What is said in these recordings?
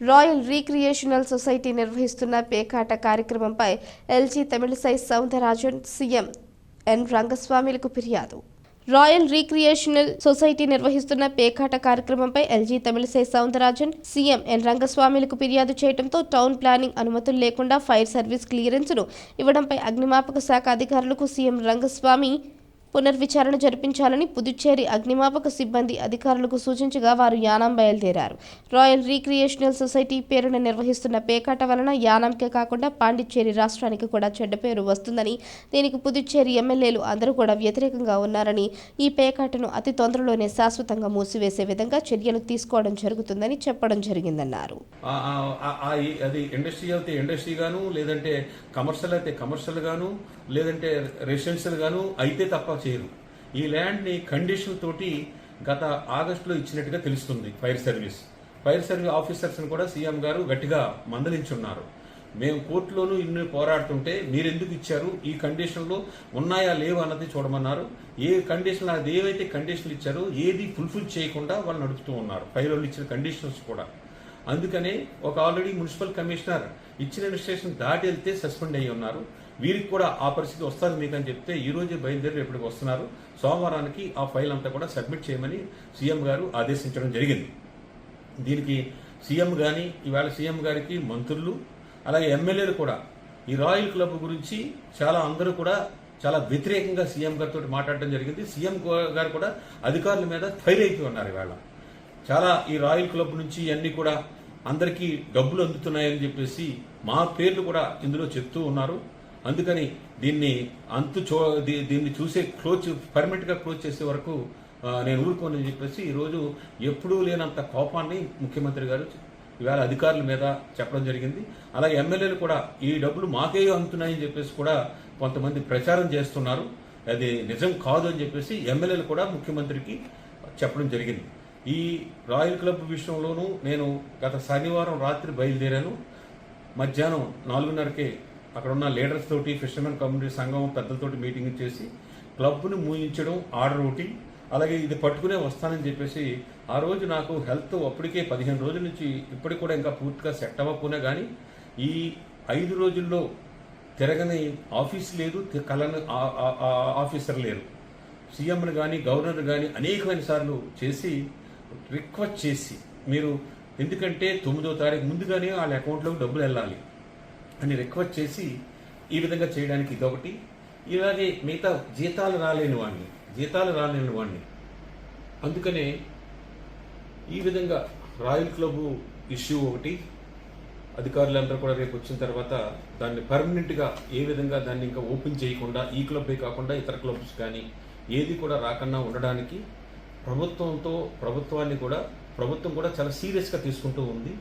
Royal recreational society నిర్వహిస్తున్న పేకాట కార్యక్రమంపై LG Tamilisai Soundararajan CM N రంగస్వామిలకు ఫిర్యాదు. రాయల్ రీక్రియేషనల్ సొసైటీ నిర్వహిస్తున్న పేకాట కార్యక్రమంపై LG Tamilisai Soundararajan CM N రంగస్వామిలకు ఫిర్యాదు చేయడంతో టౌన్ ప్లానింగ్ అనుమతులు లేకుండా ఫైర్ సర్వీస్ క్లియరెన్స్ను ఇవ్వడంపై అగ్నిమాపక శాఖ అధికారులకు సీఎం రంగస్వామి పునర్విచారణ జరిపించాలని పుదుచ్చేరి అగ్నిమాపక సిబ్బంది అధికారులకు సూచించగా వారు యానం బయలుదేరారు. రాయల్ రీక్రియేషనల్ సొసైటీ పేరున నిర్వహిస్తున్న పేకాట వలన యానాంకే కాకుండా పాండిచ్చేరి రాష్ట్రానికి కూడా చెడ్డ పేరు వస్తుందని దీనికి పుదుచ్చేరి ఎమ్మెల్యేలు అందరూ కూడా వ్యతిరేకంగా ఉన్నారని ఈ పేకాటను అతి తొందరలోనే శాశ్వతంగా మూసివేసే విధంగా చర్యలు తీసుకోవడం జరుగుతుందని చెప్పడం జరిగిందన్నారు. అది ఇండస్ట్రీ అయితే ఇండస్ట్రీ గాను లేదంటే కమర్షియల్ అయితే కమర్షియల్ గాను లేదంటే రెసిడెన్షియల్ గాను అయితే తప్ప చేయరు. ఈ ల్యాండ్ని కండిషన్ తోటి గత ఆగస్టులో ఇచ్చినట్టుగా తెలుస్తుంది ఫైర్ సర్వీస్. ఫైర్ సర్వీస్ ఆఫీసర్స్ని కూడా సీఎం గారు గట్టిగా మందలించున్నారు. మేము కోర్టులోనూ ఇన్ని పోరాడుతుంటే మీరు ఎందుకు ఇచ్చారు? ఈ కండిషన్లో ఉన్నాయా లేవు అన్నది చూడమన్నారు. ఏ కండిషన్ అది ఏవైతే కండిషన్లు ఇచ్చారో ఏది ఫుల్ఫిల్ చేయకుండా వాళ్ళు నడుపుతూ ఉన్నారు. ఫైర్ వాళ్ళు ఇచ్చిన కండిషన్స్ కూడా. అందుకనే ఒక ఆల్రెడీ మున్సిపల్ కమిషనర్ ఇచ్చిన రిజిస్ట్రేషన్ దాటి వెళ్తే సస్పెండ్ అయ్యి ఉన్నారు. వీరికి కూడా ఆ పరిస్థితి వస్తుంది మీకు అని చెప్తే ఈ రోజే బయలుదేరి ఎప్పటికి వస్తున్నారు. సోమవారానికి ఆ ఫైల్ అంతా కూడా సబ్మిట్ చేయమని సీఎం గారు ఆదేశించడం జరిగింది. దీనికి సీఎం కానీ ఇవాళ సీఎం గారికి మంత్రులు అలాగే ఎమ్మెల్యేలు కూడా ఈ రాయల్ క్లబ్ గురించి చాలా అందరూ కూడా చాలా వ్యతిరేకంగా సీఎం గారితో మాట్లాడడం జరిగింది. సీఎం గారు కూడా అధికారుల మీద ఫైర్ అయిపోయి ఉన్నారు ఇవాళ. చాలా ఈ రాయల్ క్లబ్ నుంచి ఇవన్నీ కూడా అందరికీ డబ్బులు అందుతున్నాయని చెప్పేసి మా పేర్లు కూడా ఇందులో చెప్తూ ఉన్నారు. అందుకని దీన్ని అంతు చో దీన్ని చూసే క్లోజ్ పర్మనెంట్గా క్లోజ్ చేసే వరకు నేను ఊరుకోనని చెప్పేసి ఈ రోజు ఎప్పుడూ లేనంత కోపాన్ని ముఖ్యమంత్రి గారు ఇవాళ అధికారుల మీద చెప్పడం జరిగింది. అలాగే ఎమ్మెల్యేలు కూడా ఈ డబ్బులు మాకే అందుతున్నాయని చెప్పేసి కూడా కొంతమంది ప్రచారం చేస్తున్నారు. అది నిజం కాదు అని చెప్పేసి ఎమ్మెల్యేలు కూడా ముఖ్యమంత్రికి చెప్పడం జరిగింది. ఈ రాయల్ క్లబ్ విషయంలోనూ నేను గత శనివారం రాత్రి బయలుదేరాను. మధ్యాహ్నం నాలుగున్నరకే అక్కడ ఉన్న లీడర్స్ తోటి ఫిషర్మెన్ కమ్యూనిటీ సంఘం పెద్దలతోటి మీటింగ్ చేసి క్లబ్ను మూయించడం ఆర్డర్ ఒకటి అలాగే ఇది పట్టుకునే వస్తానని చెప్పేసి ఆ రోజు నాకు హెల్త్ అప్పటికే పదిహేను రోజుల నుంచి ఇప్పటికి కూడా ఇంకా పూర్తిగా సెట్ అవ్వకునే కానీ ఈ ఐదు రోజుల్లో తిరగని ఆఫీస్ లేదు తి- కలని ఆఫీసర్ లేరు. సీఎంను కానీ గవర్నర్ కానీ అనేకమైన సార్లు చేసి రిక్వెస్ట్ చేసి మీరు ఎందుకంటే తొమ్మిదో తారీఖు ముందుగానే వాళ్ళ అకౌంట్లోకి డబ్బులు వెళ్ళాలి అని రిక్వెస్ట్ చేసి ఈ విధంగా చేయడానికి ఇదొకటి. ఇలాగే మిగతా జీతాలు రాలేని వాడిని జీతాలు రాలేని వాడిని. అందుకనే ఈ విధంగా రాయల్ క్లబ్ ఇష్యూ ఒకటి అధికారులందరూ కూడా రేపు వచ్చిన తర్వాత దాన్ని పర్మనెంట్గా ఏ విధంగా దాన్ని ఇంకా ఓపెన్ చేయకుండా ఈ క్లబ్బే కాకుండా ఇతర క్లబ్స్ కానీ ఏది కూడా రాకుండా ఉండడానికి ప్రభుత్వంతో ప్రభుత్వాన్ని కూడా ప్రభుత్వం కూడా చాలా సీరియస్గా తీసుకుంటూ ఉంది.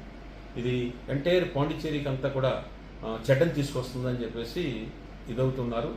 ఇది ఎంటైర్ పాండిచ్చేరికి అంతా కూడా చెడ్డని తీసుకొస్తుందని చెప్పేసి ఇదవుతున్నారు.